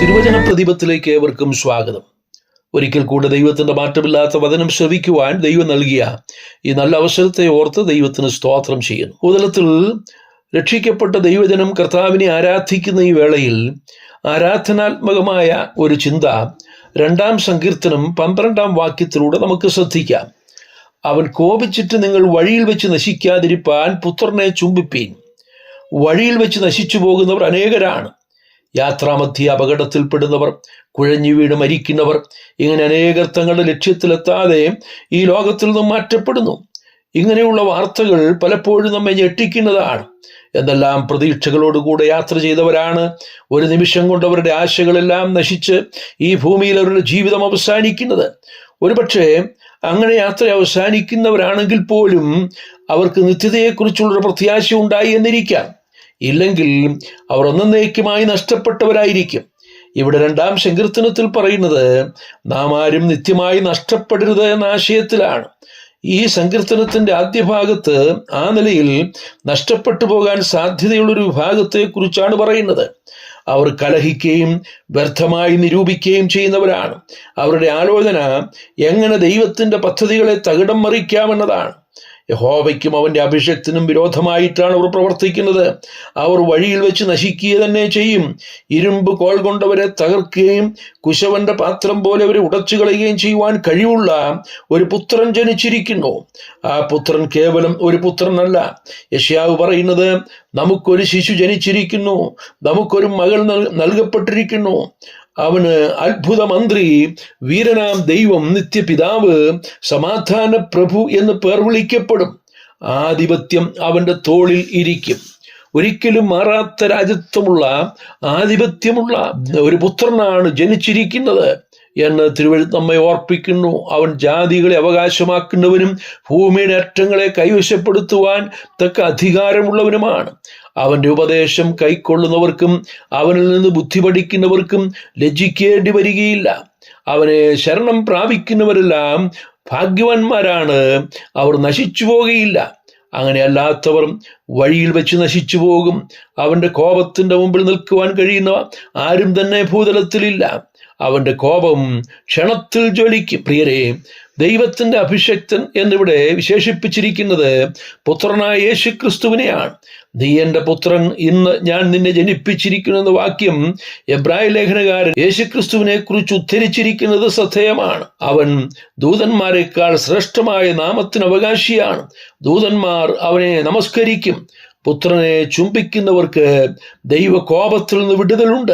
തിരുവചന പ്രതിപത്തിലേക്ക് ഏവർക്കും സ്വാഗതം. ഒരിക്കൽ കൂടെ ദൈവത്തിന്റെ മാറ്റമില്ലാത്ത വചനം ശ്രവിക്കുവാൻ ദൈവം നൽകിയ ഈ നല്ല അവസരത്തെ ഓർത്ത് ദൈവത്തിന് സ്തോത്രം ചെയ്യുന്നു. ഭൂതലത്തിൽ രക്ഷിക്കപ്പെട്ട ദൈവജനം കർത്താവിനെ ആരാധിക്കുന്ന ഈ വേളയിൽ ആരാധനാത്മകമായ ഒരു ചിന്ത രണ്ടാം സങ്കീർത്തനം പന്ത്രണ്ടാം വാക്യത്തിലൂടെ നമുക്ക് ശ്രദ്ധിക്കാം. അവൻ കോപിച്ചിട്ട് നിങ്ങൾ വഴിയിൽ വെച്ച് നശിക്കാതിരിപ്പാൻ പുത്രനെ ചുംബിപ്പീൻ. വഴിയിൽ വെച്ച് നശിച്ചു പോകുന്നവർ അനേകരാണ്. യാത്രാമധ്യ അപകടത്തിൽപ്പെടുന്നവർ കുഴഞ്ഞു വീട് മരിക്കുന്നവർ ഇങ്ങനെ അനേകർ തങ്ങളുടെ ലക്ഷ്യത്തിലെത്താതെ ഈ ലോകത്തിൽ നിന്നും മാറ്റപ്പെടുന്നു. ഇങ്ങനെയുള്ള വാർത്തകൾ പലപ്പോഴും നമ്മെ ഞെട്ടിക്കുന്നതാണ്. എന്തെല്ലാം പ്രതീക്ഷകളോടുകൂടെ യാത്ര ചെയ്തവരാണ് ഒരു നിമിഷം കൊണ്ട് അവരുടെ ആശകളെല്ലാം നശിച്ച് ഈ ഭൂമിയിൽ അവരുടെ ജീവിതം അവസാനിക്കുന്നത്. ഒരുപക്ഷെ അങ്ങനെ യാത്ര അവസാനിക്കുന്നവരാണെങ്കിൽ പോലും അവർക്ക് നിത്യതയെക്കുറിച്ചുള്ളൊരു പ്രത്യാശ ഉണ്ടായി എന്നിരിക്കാം. ഇല്ലെങ്കിൽ അവർ ഒന്നേക്കുമായി നഷ്ടപ്പെട്ടവരായിരിക്കും. ഇവിടെ രണ്ടാം സങ്കീർത്തനത്തിൽ പറയുന്നത് നാം ആരും നിത്യമായി നഷ്ടപ്പെടരുത് എന്ന ആശയത്തിലാണ്. ഈ സങ്കീർത്തനത്തിന്റെ ആദ്യ ഭാഗത്ത് ആ നിലയിൽ നഷ്ടപ്പെട്ടു പോകാൻ സാധ്യതയുള്ളൊരു വിഭാഗത്തെ കുറിച്ചാണ് പറയുന്നത്. അവർ കലഹിക്കുകയും വ്യർത്ഥമായി നിരൂപിക്കുകയും ചെയ്യുന്നവരാണ്. അവരുടെ ആലോചന എങ്ങനെ ദൈവത്തിന്റെ പദ്ധതികളെ തകിടം മറിക്കാമെന്നതാണ്. യഹോവയ്ക്കും അവന്റെ അഭിഷക്തിനും വിരോധമായിട്ടാണ് അവർ പ്രവർത്തിക്കുന്നത്. അവർ വഴിയിൽ വെച്ച് നശിക്കുക തന്നെ ചെയ്യും. ഇരുമ്പ് കോൾ കൊണ്ടവരെ തകർക്കുകയും കുശവന്റെ പാത്രം പോലെ അവരെ ഉടച്ചു കളയുകയും ചെയ്യുവാൻ കഴിവുള്ള ഒരു പുത്രൻ ജനിച്ചിരിക്കുന്നു. ആ പുത്രൻ കേവലം ഒരു പുത്രനല്ല. യഷ്യാവ് പറയുന്നത് നമുക്കൊരു ശിശു ജനിച്ചിരിക്കുന്നു. നമുക്കൊരു മകൾ നൽകപ്പെട്ടിരിക്കുന്നു. അവന് അത്ഭുത മന്ത്രി വീരനാം ദൈവം നിത്യപിതാവ് സമാധാന പ്രഭു എന്ന് പേർ വിളിക്കപ്പെടും. ആധിപത്യം അവന്റെ തോളിൽ ഇരിക്കും. ഒരിക്കലും മാറാത്ത രാജ്യത്വമുള്ള ആധിപത്യമുള്ള ഒരു പുത്രനാണ് ജനിച്ചിരിക്കുന്നത് എന്ന് തിരുവഴുത്ത് നമ്മെ ഓർപ്പിക്കുന്നു. അവൻ ജാതികളെ അവകാശമാക്കുന്നവനും ഭൂമിയുടെ അറ്റങ്ങളെ കൈവശപ്പെടുത്തുവാൻ തക്ക അധികാരമുള്ളവനുമാണ്. അവന്റെ ഉപദേശം കൈക്കൊള്ളുന്നവർക്കും അവനിൽ നിന്ന് ബുദ്ധി പഠിക്കുന്നവർക്കും ലജ്ജിക്കേണ്ടി വരികയില്ല. അവനെ ശരണം പ്രാപിക്കുന്നവരെല്ലാം ഭാഗ്യവാന്മാരാണ്. അവർ നശിച്ചു പോകുകയില്ല അങ്ങനെയല്ലാത്തവർ വഴിയിൽ വെച്ച് നശിച്ചു പോകും. അവന്റെ കോപത്തിന്റെ മുമ്പിൽ നിൽക്കുവാൻ കഴിയുന്നവ ആരും തന്നെ ഭൂതലത്തിലില്ല. അവന്റെ കോപം ക്ഷണത്തിൽ ജ്വലിക്കും. പ്രിയരെ ദൈവത്തിന്റെ അഭിഷക്തൻ എന്നിവിടെ വിശേഷിപ്പിച്ചിരിക്കുന്നത് പുത്രനായ യേശു ക്രിസ്തുവിനെയാണ് നീ എന്റെ പുത്രൻ ഇന്ന് ഞാൻ നിന്നെ ജനിപ്പിച്ചിരിക്കുന്നു എന്ന വാക്യം എബ്രായ ലേഖനകാരൻ യേശുക്രിസ്തുവിനെ കുറിച്ച് ഉദ്ധരിച്ചിരിക്കുന്നത് ശ്രദ്ധേയമാണ്. അവൻ ദൂതന്മാരെക്കാൾ ശ്രേഷ്ഠമായ നാമത്തിന് അവകാശിയാണ്. ദൂതന്മാർ അവനെ നമസ്കരിക്കും. പുത്രനെ ചുംബിക്കുന്നവർക്ക് ദൈവകോപത്തിൽ നിന്ന് വിടുതലുണ്ട്.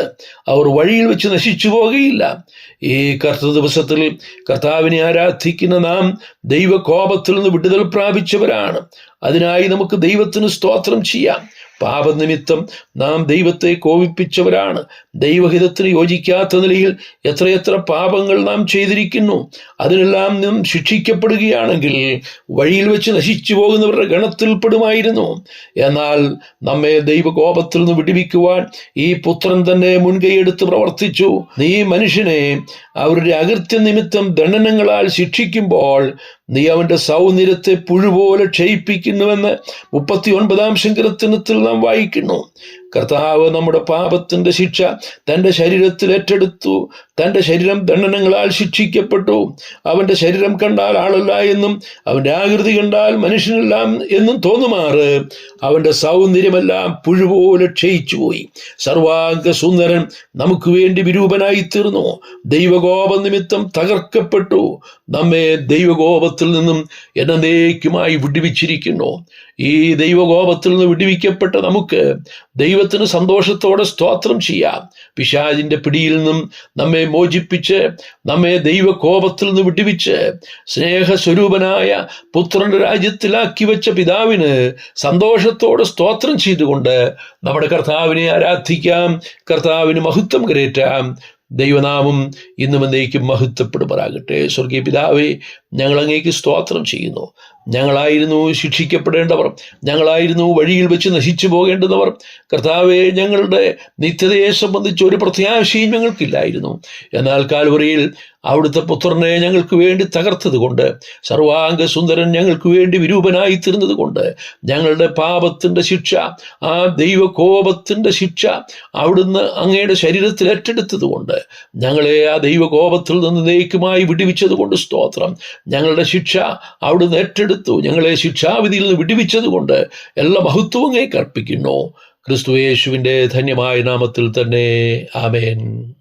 അവർ വഴിയിൽ വെച്ച് നശിച്ചു പോകുകയില്ല ഈ കർത്ത ദിവസത്തിൽ കർത്താവിനെ ആരാധിക്കുന്ന നാം ദൈവകോപത്തിൽ നിന്ന് വിടുതൽ പ്രാപിച്ചവരാണ്. അതിനായി നമുക്ക് ദൈവത്തിന് സ്തോത്രം ചെയ്യാം. പാപനിമിത്തം നാം ദൈവത്തെ കോപിപ്പിച്ചവരാണ്. ദൈവഹിതത്തിന് യോജിക്കാത്ത നിലയിൽ എത്രയെത്ര പാപങ്ങൾ നാം ചെയ്തിരിക്കുന്നു. അതിനെല്ലാം നാം ശിക്ഷിക്കപ്പെടുകയാണെങ്കിൽ വഴിയിൽ വെച്ച് നശിച്ചു പോകുന്നവരുടെ ഗണത്തിൽപ്പെടുമായിരുന്നു എന്നാൽ നമ്മെ ദൈവകോപത്തിൽ നിന്ന് വിടിവിക്കുവാൻ ഈ പുത്രൻ തന്നെ മുൻകൈയെടുത്ത് പ്രവർത്തിച്ചു. നീ മനുഷ്യനെ അവരുടെ അകൃത്യ നിമിത്തം ദണ്ഡനങ്ങളാൽ ശിക്ഷിക്കുമ്പോൾ നീ അവന്റെ സൗന്ദര്യത്തെ പുഴുപോലെ ക്ഷയിപ്പിക്കുന്നുവെന്ന് മുപ്പത്തി ഒൻപതാം ശങ്കരത്തിനത്തിൽ നാം വായിക്കുന്നു കർത്താവ് നമ്മുടെ പാപത്തിന്റെ ശിക്ഷ തന്റെ ശരീരത്തിൽ ഏറ്റെടുത്തു. തന്റെ ശരീരം ദണ്ഡനങ്ങളാൽ ശിക്ഷിക്കപ്പെട്ടു. അവന്റെ ശരീരം കണ്ടാൽ ആളല്ല എന്നും അവന്റെ ആകൃതി കണ്ടാൽ മനുഷ്യനെല്ലാം എന്നും തോന്നുമാറ്. അവന്റെ സൗന്ദര്യമെല്ലാം പുഴുപോലെ ക്ഷയിച്ചുപോയി. സർവാംഗ സുന്ദരൻ നമുക്ക് വേണ്ടി വിരൂപനായി തീർന്നു ദൈവകോപ നിമിത്തം തകർക്കപ്പെട്ടു. നമ്മെ ദൈവകോപത്തിൽ നിന്നും എന്നേക്കുമായി വിടുവിച്ചിരിക്കുന്നു. ഈ ദൈവകോപത്തിൽ നിന്ന് വിടുവിക്കപ്പെട്ട നമുക്ക് ദൈവത്തിന് സന്തോഷത്തോടെ സ്തോത്രം ചെയ്യാം. പിശാജിന്റെ പിടിയിൽ നിന്നും നമ്മെ മോചിപ്പിച്ച് നമ്മെ ദൈവകോപത്തിൽ നിന്ന് വിടുവിച്ച് സ്നേഹസ്വരൂപനായ പുത്രന്റെ രാജ്യത്തിലാക്കി വെച്ച പിതാവിന് സന്തോഷത്തോടെ സ്തോത്രം ചെയ്തുകൊണ്ട് നമ്മുടെ കർത്താവിനെ ആരാധിക്കാം. കർത്താവിന് മഹത്വം കരേറ്റാം. ദൈവനാമം ഇന്നും എന്നേക്കും മഹത്വപ്പെടുമാറാകട്ടെ. സ്വർഗീയ പിതാവേ ഞങ്ങൾ അങ്ങേക്ക് സ്തോത്രം ചെയ്യുന്നു. ഞങ്ങളായിരുന്നു ശിക്ഷിക്കപ്പെടേണ്ടവർ. ഞങ്ങളായിരുന്നു വഴിയിൽ വെച്ച് നശിച്ചു പോകേണ്ടുന്നവർ. കർത്താവെ ഞങ്ങളുടെ നിത്യതയെ സംബന്ധിച്ച് ഒരു പ്രത്യാശയും ഞങ്ങൾക്കില്ലായിരുന്നു. എന്നാൽ കാൽവറിയിൽ അവിടുത്തെ പുത്രനെ ഞങ്ങൾക്ക് വേണ്ടി തകർത്തത് കൊണ്ട് സർവാംഗ സുന്ദരൻ ഞങ്ങൾക്ക് വേണ്ടി വിരൂപനായി തീർന്നത് കൊണ്ട് ഞങ്ങളുടെ പാപത്തിന്റെ ശിക്ഷ ആ ദൈവകോപത്തിന്റെ ശിക്ഷ അവിടുന്ന് അങ്ങയുടെ ശരീരത്തിൽ ഏറ്റെടുത്തതുകൊണ്ട് ഞങ്ങളെ ആ ദൈവകോപത്തിൽ നിന്ന് നീക്കുമായി വിടുവിച്ചതുകൊണ്ട് സ്തോത്രം. ഞങ്ങളുടെ ശിക്ഷ അവിടുന്ന് ഏറ്റെടുത്തു. ഞങ്ങളെ ശിക്ഷാവിധിയിൽ നിന്ന് വിടുവിച്ചതുകൊണ്ട് എല്ലാ മഹത്വവും അർപ്പിക്കുന്നു. ക്രിസ്തു യേശുവിന്റെ ധന്യമായ നാമത്തിൽ തന്നെ. ആമേൻ.